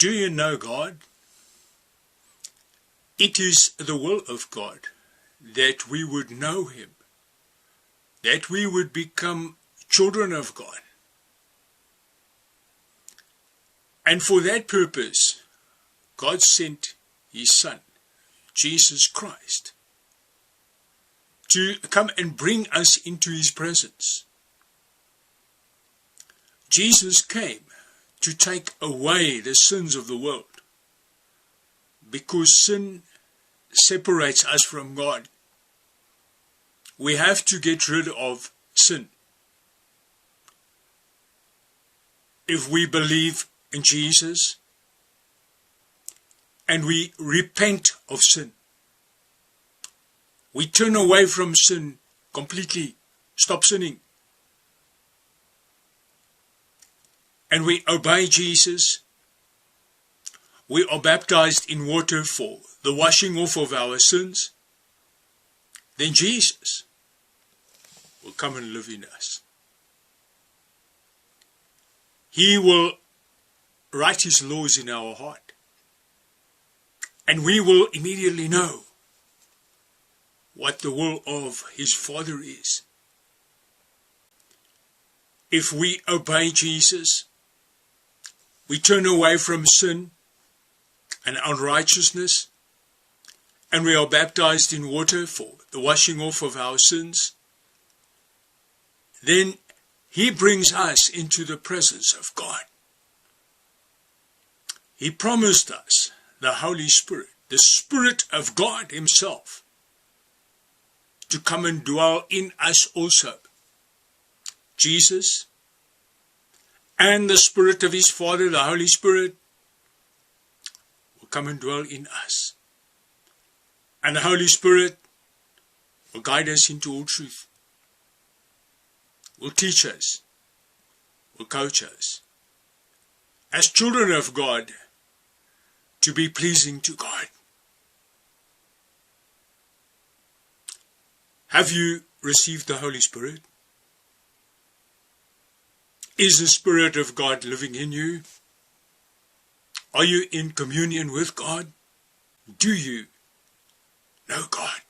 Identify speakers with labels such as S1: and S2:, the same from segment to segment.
S1: Do you know God? It is the will of God that we would know Him, that we would become children of God. And for that purpose, God sent His Son, Jesus Christ, to come and bring us into His presence. Jesus came to take away the sins of the world because sin separates us from God. We have to get rid of sin. If we believe in Jesus and we repent of sin, we turn away from sin completely, stop sinning, and we obey Jesus, we are baptized in water for the washing off of our sins, then Jesus will come and live in us. He will write his laws in our heart. And we will immediately know what the will of his Father is. If we obey Jesus, we turn away from sin and unrighteousness, and we are baptized in water for the washing off of our sins, then he brings us into the presence of God. He promised us the Holy Spirit, the Spirit of God Himself, to come and dwell in us also. Jesus and the Spirit of His Father, the Holy Spirit, will come and dwell in us. And the Holy Spirit will guide us into all truth, will teach us, will coach us. As children of God, to be pleasing to God. Have you received the Holy Spirit? Is the Spirit of God living in you? Are you in communion with God? Do you know God?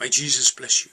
S1: May Jesus bless you.